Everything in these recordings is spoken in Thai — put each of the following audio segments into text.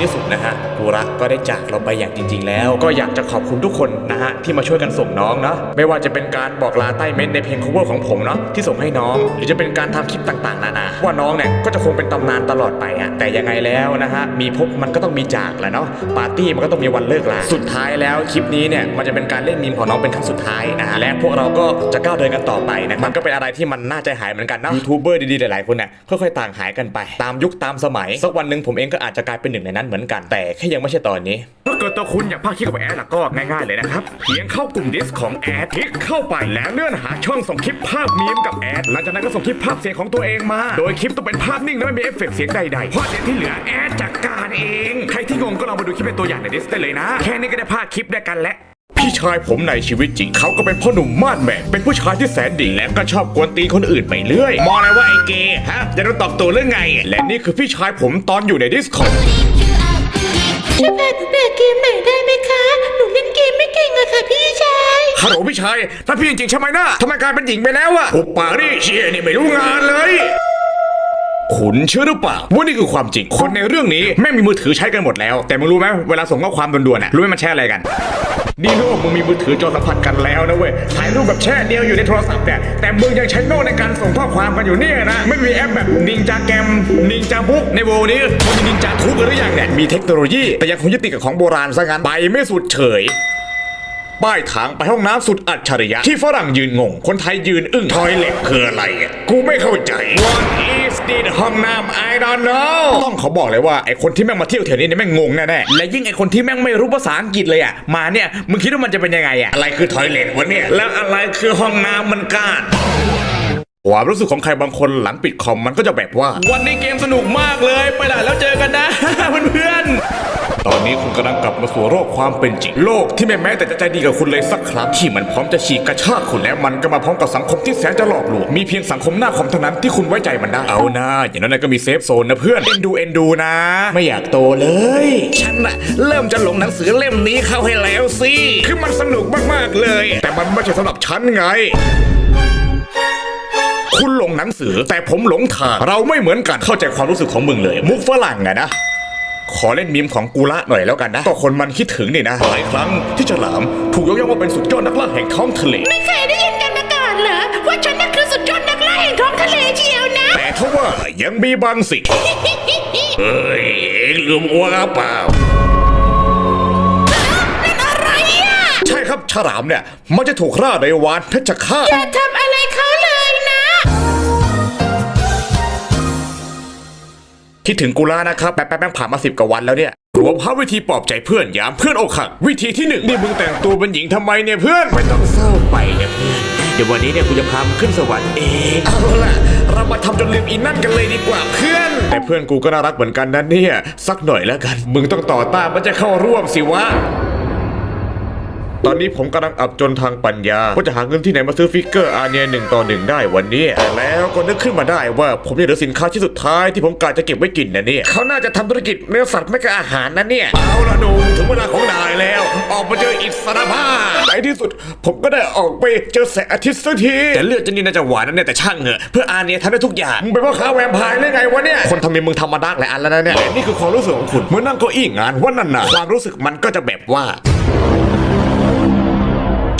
ที่สุดนะฮะกูรักก็ได้จากเราไปอย่างจริง ๆ แล้ว ก็อยากจะขอบคุณทุกคนนะฮะที่มาช่วยกันส่งน้องเนาะไม่ว่าจะเป็นการบอกลาใต้เม้นในเพลง cover ของผมเนาะที่ส่งให้น้อง หรือจะเป็นการทำคลิปต่างๆ นานา ว่าน้องเนี่ยก็จะคงเป็นตำนานตลอดไปอะแต่ยังไงแล้วนะฮะมีพบมันก็ต้องมีจากแหละเนาะปาร์ตี้มันก็ต้องมีวันเลิกลาสุดท้ายแล้วคลิปนี้เนี่ยมันจะเป็นการเล่นมีมของน้องเป็นครั้งสุดท้ายนะฮะและพวกเราก็จะก้าวเดินกันต่อไปนะมันก็เป็นอะไรที่มันน่าใจหายเหมือนกันนะยูทูบเบอร์ดีๆหลายๆคนเนี่ยค่อยๆต่างหายกันไป ตามยุคตามสมัยสักวันหนึ่งผมเองก็อาจจะกลายเป็นหนึ่งในนั้นเหมือนกันแต่แค่ยังไม่ใช่ตอนนี้ ถ้าเกิดตัวคุณอยากพากย์คลิปกับแอดล่ะก็ง่ายๆเลยนะครับ เพียงเข้ากลุ่มดิสของแอดคลิกเข้าไปแล้วเลื่อนหาช่องส่งคลิปภาพมีมกับแอดหลังจากนั้นก็ส่งคลิปภาพเสียงของตัวเองมา โดยคลิปต้องเป็นภาพนิ่งและไม่มีเอฟเฟกต์เสียงใดๆเพราะเดี๋ยวที่เหลือแอดจัดการเอง ใครที่งงก็ลองมาดูคลิปเป็นตัวอย่างในดิสได้เลยนะ แค่นี้ก็ได้ภาคคลิปด้วยกันแล้วพี่ชายผมในชีวิตจริงเขาก็เป็นพ่อหนุ่มมาดแมนเป็นผู้ชายที่แสนดีและก็ชอบกวนตีนคนอื่นไปเรื่อย มองอะไรว่าไอ้เกย์ฮะจะโดนตอบตัวเรื่องไง และนี่คือพี่ชายผมตอนอยู่ในดิสคอร์ ช่วยพาหนูแบกเกมหน่อยได้ไหมคะ หนูเล่นเกมไม่เก่งอะค่ะพี่ชาย ฮัลโหลพี่ชายถ้าพี่จริงๆใช่ไหมนะทำไมกลายเป็นหญิงไปแล้วอะหุบปากนี่เชียนี่ไม่รู้งานเลย คุณเชื่อหรือเปล่าว่านี่คือความจริง คนในเรื่องนี้แม่งมีมือถือใช้กันหมดแล้ว แต่มึงรู้ไหมเวลาส่งข้อความด่วนๆน่ะรู้ไหมมันแชร์อะไรกันนี่โน่มึงมีมือถือจอสัมผัสกันแล้วนะเว้ยถ่ายรูปแบบแช่เดียวอยู่ในโทรศัพท์เนี่ยแต่มึงยังใช้โน่ในการส่งข้อความกันอยู่เนี่ยนะไม่มีแอปแบบนินจาแกมนินจาบุ๊กในโวนี้มึงมีนินจาทุกหรือยังเนี่ยมีเทคโนโลยี แต่ยังคงยึดติดกับของโบราณซะงั้นไปไม่สุดเฉย ป้ายทางไปห้องน้ำสุดอัจฉริยะ ที่ฝรั่งยืนงง คนไทยยืนอึ้งทอยเล็กคืออะไรอะกูไม่เข้าใจ What is this ห้องน้ำ I don't know ต้องเขาบอกเลยว่าไอคนที่แม่งมาเที่ยวแถวนี้เนี่ยแม่งงงแน่ๆและยิ่งไอคนที่แม่งไม่รู้ภาษาอังกฤษเลยอะมาเนี่ยมึงคิดว่ามันจะเป็นยังไงอะอะไรคือทอยเล็ตวะเนี่ยแล้วอะไรคือห้องน้ำมันก้านความรู้สึกของใครบางคนหลังปิดคอมมันก็จะแบบว่า วันนี้เกมสนุกมากเลย ไปไหนแล้วเจอกันนะ เพื่อนๆ ตอนนี้คุณกำลังกลับมาสู่โลกความเป็นจริง โลกที่ไม่แม้แต่จะใจดีกับคุณเลยสักครั้งที่มันพร้อมจะฉีกกระชากคุณแล้วมันก็มาพร้อมกับสังคมที่แสนจะหลอกลวงมีเพียงสังคมหน้าคอมเท่านั้นที่คุณไว้ใจมันได้เอานะอย่างนั้นก็มีเซฟโซนนะเพื่อนเอ็นดูเอ็นดูนะ ไม่อยากโตเลย ฉันน่ะเริ่มจะหลงหนังสือเล่มนี้เข้าให้แล้วสิคือมันสนุกมากๆเลย แต่มันไม่ใช่สำหรับฉันไงคุณหลงหนังสือแต่ผมหลงทางเราไม่เหมือนกันเข้าใจความรู้สึกของมึงเลย มุกฝรั่งอะนะ ขอเล่นมีมของกูละหน่อยแล้วกันนะก็คนมันคิดถึงนี่นะ หลายครั้งที่ฉลามถูกยกย่องว่าเป็นสุดยอดนักล่าแห่งท้องทะเล ไม่เคยได้ยินกันมาก่อนเหรอว่าฉันน่ะคือสุดยอดนักล่าแห่งท้องทะเลเชียวนะ แต่ทว่ายังมีบางสิ่งเอ้ยเองลืมอ้วกหรือเปล่านั่นอะไรอะใช่ครับฉลามเนี่ย มันจะถูกล่าในวานเพชฌฆาตอย่าทำอะไรเขา คิดถึงกูล่านะครับ แป๊บแป๊บแป๊บผ่านมาสิบกว่าวันแล้วเนี่ยรวมพาวิธีปลอบใจเพื่อนยามเพื่อนอกหักวิธีที่หนึ่งนี่มึงแต่งตัวเป็นหญิงทำไมเนี่ยเพื่อนไม่ต้องเศร้าไปนะเพื่อนเดี๋ยววันนี้เนี่ยกูจะพามึงขึ้นสวรรค์เองเอาล่ะ เรามาทำจนลืมอีนั่นกันเลยดีกว่าเพื่อน แต่เพื่อนกูก็น่ารักเหมือนกันนะเนี่ยสักหน่อยแล้วกัน มึงต้องต่อต้านมันจะเข้าร่วมสิวะ ตอนนี้ผมกำลังอับจนทางปัญญาว่าจะหาเงินที่ไหนมาซื้อฟิกเกอร์อาเนียหนึ่งต่อหนึ่งได้วันนี้แต่แล้วก็นึกขึ้นมาได้ว่าผมยังเหลือสินค้าชิ้นสุดท้ายที่ผมกะจะเก็บไว้กินนะเนี่ยเขาน่าจะทำธุรกิจเนื้อสัตว์ไม่กับอาหารนะเนี่ยเอาละหนูถึงเวลาของนายแล้ว ออกมาเจออิสรภาพในที่สุด ผมก็ได้ออกไปเจอแสงอาทิตย์สักทีแต่เลือดจะนี่น่าจะหวานนะเนี่ยแต่ช่างเหอะเพื่ออาเนียทำได้ทุกอย่างมึงเป็นพ่อค้าแวมไพร์ได้ไงวะเนี่ยคนทำมีมึงทำมาดักหลายอันแล้วนะเนี่ยและนี่คือความรู้สึกของคุณเมื่อนั่งเก้าอี้งานวันนั้นน่ะความรู้สึกมันก็จะแบบว่าใ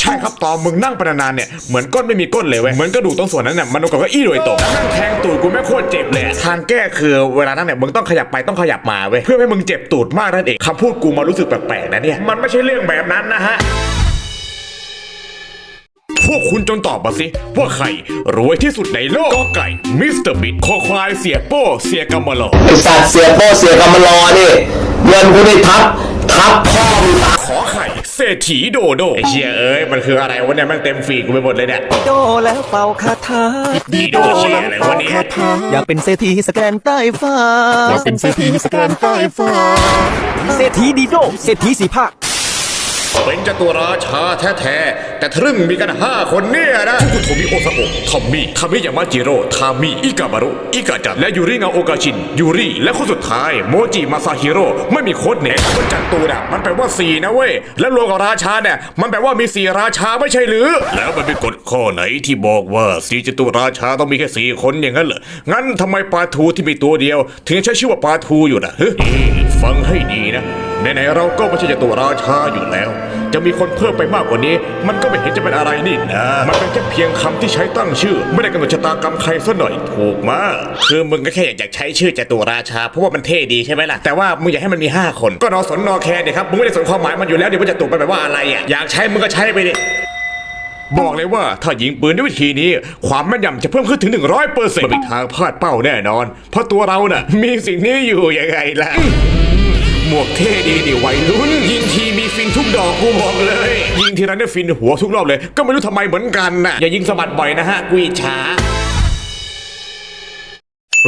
ช่ครับตอนมึงนั่งไปนานๆเนี่ยเหมือนก้นไม่มีก้นเลยเว้ยเหมือนกระดูกตรงส่วนนั้นเนี่ยมันกับเก้าอี้โดยตรงแล้วนั่งแทงตูดกูไม่โคตรเจ็บเลยอะทางแก้คือเวลานั่งเนี่ยมึงต้องขยับไปต้องขยับมาเว้ยเพื่อให้มึงเจ็บตูดมากนั่นเองคำพูดกูมารู้สึกแปลกๆนะเนี่ยมันไม่ใช่เรื่องแบบนั้นนะฮะ พวกคุณจงตอบมาสิ ว่าใคร รวยที่สุดในโลกกอไก่มิสเตอร์บิทคอควายเสียโป้ เสียกำมะลอไอสัตว์เสียโป้เสียกำมารอนี่เงินกูได้ทับ ทับพ่อมึงตายขอไข่ เศรษฐีโดโดไอเชียเอ้ยมันคืออะไรวะเนี่ยแมันเต็มฟีดกูไปหมดเลยเนี่ย โดแล้วเป่าคาถาดีโดเชียอะไรวะเนี่ย อยากเป็นเศรษฐีสแกนใต้ฟ้าอยากเป็นเศรษฐีสแกนใต้ฟ้า เศรษฐีดีโดเศรษฐีสีภาค เป็นจตุราชาแท้ๆ แต่ทะลึ่งมีกันห้าคนเนี่ยนะฟุกุโทมิโอซาโอะทอมมี่คามิยามาจิโร่ทามิอิกาบารุอิกาจันและยูริงาโอกาชิน ยูริและคนสุดท้าย โมจิมาซาฮิโร่ไม่มีโค้ดเนมคนจันตูน่ะมันแปลว่าสี่นะเว้ย แล้วรวมกับราชาเนี่ยมันแปลว่ามีสี่ราชาไม่ใช่หรือ แล้วมันเป็นกฎข้อไหนที่บอกว่าสี่จตุราชาต้องมีแค่สี่คนอย่างนั้นเหรอ งั้นทำไมปลาทูที่มีตัวเดียว ถึงยังใช้ชื่อว่าปลาทูอยู่นะเฮ้ยฟังให้ดีนะ ไหนๆเราก็ไม่ใช่จตุราชาอยู่แล้ว จะมีคนเพิ่มไปมากกว่านี้ มันก็ไม่เห็นจะเป็นอะไรนี่นะ มันเป็นแค่เพียงคำที่ใช้ตั้งชื่อ ไม่ได้กำหนดชะตากรรมใครซะหน่อยถูกมากคือมึงก็แค่อยากใช้ชื่อจตุราชาเพราะว่ามันเท่ดีใช่ไหมล่ะแต่ว่ามึงอยากให้มันมี 5 คนก็นอสนนอแคร์เนี่ยครับมึงไม่ได้สนความหมายมันอยู่แล้วเดี๋ยวมันจะตกไปแบบว่าอะไรอะอยากใช้มึงก็ใช้ไปดิบอกเลยว่าถ้ายิงปืนด้วยวิธีนี้ ความแม่นยำจะเพิ่มขึ้นถึง 100เปอร์เซ็นต์ทางพลาดเป้าแน่นอน เพราะตัวเราน่ะมีสิ่งนี้อยู่ยังไงล่ะ หมวกเท่ดีดิวัยรุ่นยิงทีมีฟินทุกดอกกูบอกเลย ยิงทีนั้นเนี่ยฟินหัวทุกรอบเลย ก็ไม่รู้ทำไมเหมือนกันน่ะอย่ายิงสะบัดบ่อยนะฮะกุยช้า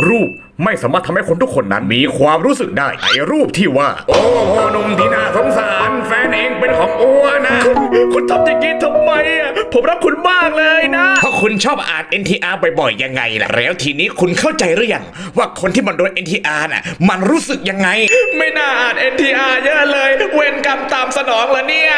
รูปไม่สามารถทำให้คนทุกคนนั้นมีความรู้สึกได้ไอ้รูปที่ว่า โอ้โหหนุ่มที่น่าสงสาร แฟนเองเป็นของอ้วนนะ คุณทำอย่างนี้ทำไมอะผมรักคุณมากเลยนะ เพราะคุณชอบอ่าน NTR บ่อยๆ ยังไงล่ะ แล้วทีนี้คุณเข้าใจหรือยังว่าคนที่มันโดน NTR น่ะ มันรู้สึกยังไง ไม่น่าอ่าน NTR เยอะเลย เวรกรรมตามสนองละเนี่ย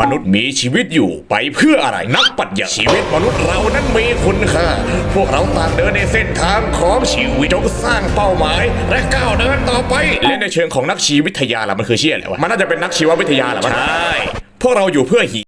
มนุษย์มีชีวิตอยู่ไปเพื่ออะไรนักปรัชญาชีวิตมนุษย์เรานั้น มีคุณค่า พวกเราต่างเดินในเส้นทางของชีวิตจงสร้างเป้าหมาย และก้าวเดินต่อไป และในเชิงของนักชีวิทยาล่ะมันคือเชี่ยอะไรวะ มันน่าจะเป็นนักชีววิทยาแหละวะใช่ พวกเราอยู่เพื่อหี